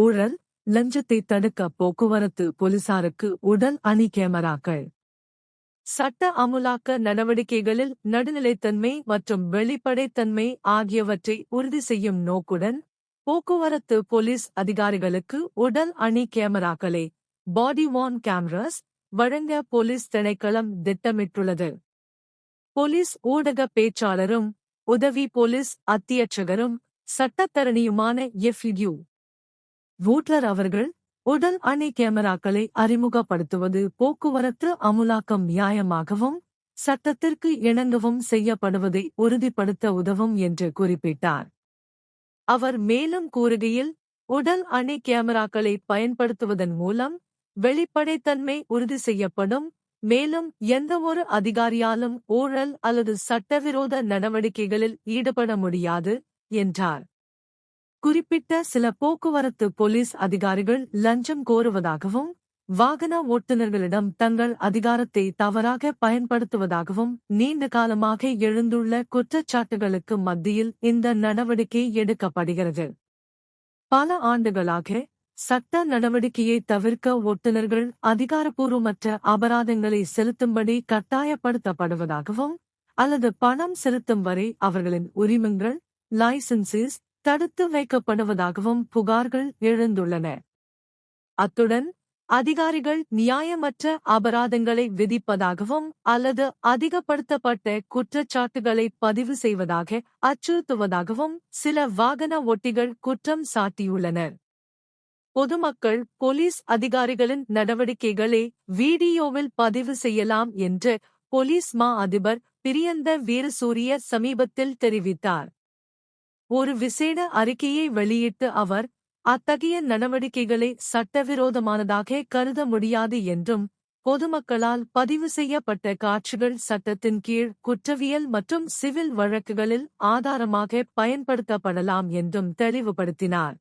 ஊழல் லஞ்சத்தை தடுக்க போக்குவரத்து போலீசாருக்கு உடல் அணி கேமராக்கள். சட்ட அமுலாக்க நடவடிக்கைகளில் நடுநிலைத்தன்மை மற்றும் வெளிப்படைத்தன்மை ஆகியவற்றை உறுதி செய்யும் நோக்குடன் போக்குவரத்து போலீஸ் அதிகாரிகளுக்கு உடல் அணி கேமராக்களை பாடி வான் கேமராஸ் வழங்க போலீஸ் திணைக்களம் திட்டமிட்டுள்ளது. போலீஸ் ஊடக பேச்சாளரும் உதவி போலீஸ் அத்தியட்சகரும் சட்டத்தரணியுமான எஃப்யூ வூட்லர் அவர்கள் உடல் அணி கேமராக்களை அறிமுகப்படுத்துவது போக்குவரத்து அமுலாக்கம் நியாயமாகவும் சட்டத்திற்கு இணங்கவும் செய்யப்படுவதை உறுதிப்படுத்த உதவும் என்று குறிப்பிட்டார். அவர் மேலும் கூறுகையில் உடல் அணி கேமராக்களை பயன்படுத்துவதன் மூலம் வெளிப்படைத்தன்மை உறுதி செய்யப்படும் மேலும் எந்தவொரு அதிகாரியாலும் ஊழல் அல்லது சட்டவிரோத நடவடிக்கைகளில் ஈடுபட முடியாது என்றார். குறிப்பிட்ட சில போக்குவரத்து போலீஸ் அதிகாரிகள் லஞ்சம் கோருவதாகவும் வாகன ஓட்டுநர்களிடம் தங்கள் அதிகாரத்தை தவறாக பயன்படுத்துவதாகவும் நீண்ட காலமாக எழுந்துள்ள குற்றச்சாட்டுகளுக்கு மத்தியில் இந்த நடவடிக்கை எடுக்கப்படுகிறது. பல ஆண்டுகளாக சட்ட நடவடிக்கையை தவிர்க்க ஓட்டுநர்கள் அதிகாரப்பூர்வமற்ற அபராதங்களை செலுத்தும்படி கட்டாயப்படுத்தப்படுவதாகவும் அல்லது பணம் செலுத்தும் வரை அவர்களின் உரிமங்கள் லைசன்சஸ் தடுத்து வைக்கப்படுவதாகவும் புகார்கள் எழுந்துள்ளன. அத்துடன் அதிகாரிகள் நியாயமற்ற அபராதங்களை விதிப்பதாகவும் அல்லது அதிகப்படுத்தப்பட்ட குற்றச்சாட்டுகளை பதிவு செய்வதாக அச்சுறுத்துவதாகவும் சில வாகன ஓட்டிகள் குற்றம் சாட்டியுள்ளனர் பொதுமக்கள் போலீஸ் அதிகாரிகளின் நடவடிக்கைகளை வீடியோவில் பதிவு செய்யலாம் என்று போலீஸ் மா அதிபர் பிரியந்த வீரசூரிய சமீபத்தில் தெரிவித்தார். ஒரு விசேட அறிக்கையை வெளியிட்டு அவர் அத்தகைய நடவடிக்கைகளை சட்டவிரோதமானதாக கருத முடியாது என்றும் பொதுமக்களால் பதிவு செய்யப்பட்ட காட்சிகள் சட்டத்தின் கீழ் குற்றவியல் மற்றும் சிவில் வழக்குகளில் ஆதாரமாக பயன்படுத்தப்படலாம் என்றும் தெளிவுபடுத்தினார்.